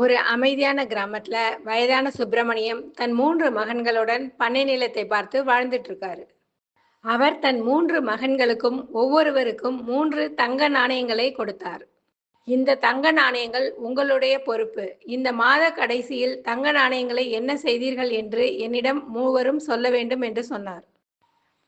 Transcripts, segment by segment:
ஒரு அமைதியான கிராமத்துல வயதான சுப்பிரமணியம் தன் மூன்று மகன்களுடன் பண்ணை நிலத்தை பார்த்து வாழ்ந்துட்டு இருக்காரு அவர் தன் மூன்று மகன்களுக்கும் ஒவ்வொருவருக்கும் மூன்று தங்க நாணயங்களை கொடுத்தார். இந்த தங்க நாணயங்கள் உங்களுடைய பொறுப்பு. இந்த மாத கடைசியில் தங்க நாணயங்களை என்ன செய்தீர்கள் என்று என்னிடம் மூவரும் சொல்ல வேண்டும் என்று சொன்னார்.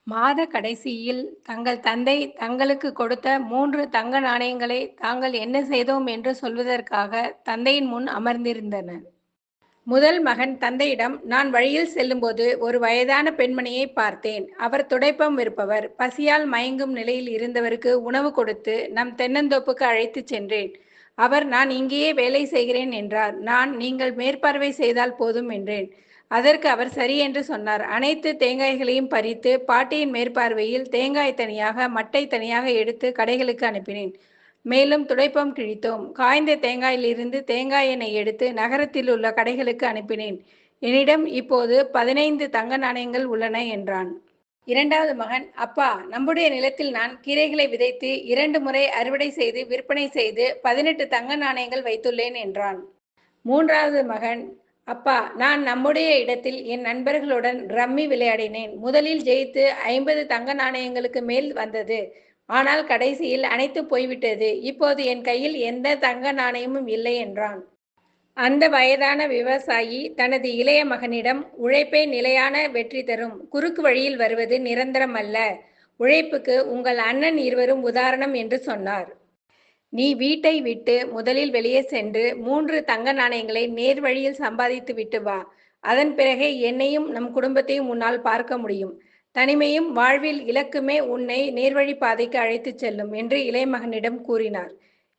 மாத கடைசியில் தங்கள் தந்தை தங்களுக்கு கொடுத்த மூன்று தங்க நாணயங்களை தாங்கள் என்ன செய்தோம் என்று சொல்வதற்காக தந்தையின் முன் அமர்ந்திருந்தனர். முதல் மகன் தந்தையிடம் நான் வழியில் செல்லும்போது ஒரு வயதான பெண்மணியை பார்த்தேன். அவர் துடைப்பம் விற்பவர் பசியால் மயங்கும் நிலையில் இருந்தவருக்கு உணவு கொடுத்து நம் தென்னந்தோப்புக்கு அழைத்து சென்றேன். அவர் நான் இங்கேயே வேலை செய்கிறேன் என்றார். நான் நீங்கள் மேற்பார்வை செய்தால் போதும் என்றேன். அதற்கு அவர் சரி என்று சொன்னார். அனைத்து தேங்காய்களையும் பறித்து பாட்டியின் மேற்பார்வையில் தேங்காய் தனியாக மட்டை தனியாக எடுத்து கடைகளுக்கு அனுப்பினேன். மேலும் துடைப்பம் கிழித்தோம். காய்ந்த தேங்காயிலிருந்து தேங்காய் எண்ணெய் எடுத்து நகரத்தில் உள்ள கடைகளுக்கு அனுப்பினேன். என்னிடம் இப்போது பதினைந்து தங்க நாணயங்கள் உள்ளன என்றான். இரண்டாவது மகன் அப்பா நம்முடைய நிலத்தில் நான் கீரைகளை விதைத்து இரண்டு முறை அறுவடை செய்து விற்பனை செய்து பதினெட்டு தங்க நாணயங்கள் வைத்துள்ளேன் என்றான். மூன்றாவது மகன் அப்பா நான் நம்முடைய இடத்தில் என் நண்பர்களுடன் ரம்மி விளையாடினேன். முதலில் ஜெயித்து ஐம்பது தங்க நாணயங்களுக்கு மேல் வந்தது. ஆனால் கடைசியில் அனைத்து போய்விட்டது. இப்போது என் கையில் எந்த தங்க நாணயமும் இல்லை என்றான். அந்த வயதான விவசாயி தனது இளைய மகனிடம் உழைப்பே நிலையான வெற்றி தரும். குறுக்கு வழியில் வருவது நிரந்தரம் அல்ல. உழைப்புக்கு உங்கள் அண்ணன் இருவரும் உதாரணம் என்று சொன்னார். நீ வீட்டை விட்டு முதலில் வெளியே சென்று மூன்று தங்க நாணயங்களை நேர் வழியில் சம்பாதித்து விட்டு வா. அதன் பிறகே என்னையும் நம் குடும்பத்தையும் உன்னால் பார்க்க முடியும். தனிமையும் வாழ்வில் இலக்குமே உன்னை நேர்வழி பாதைக்கு அழைத்துச் செல்லும் என்று இளைய மகனிடம் கூறினார்.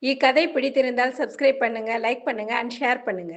இக்கதை பிடித்திருந்தால் சப்ஸ்கிரைப் பண்ணுங்க லைக் பண்ணுங்க அண்ட் ஷேர் பண்ணுங்க.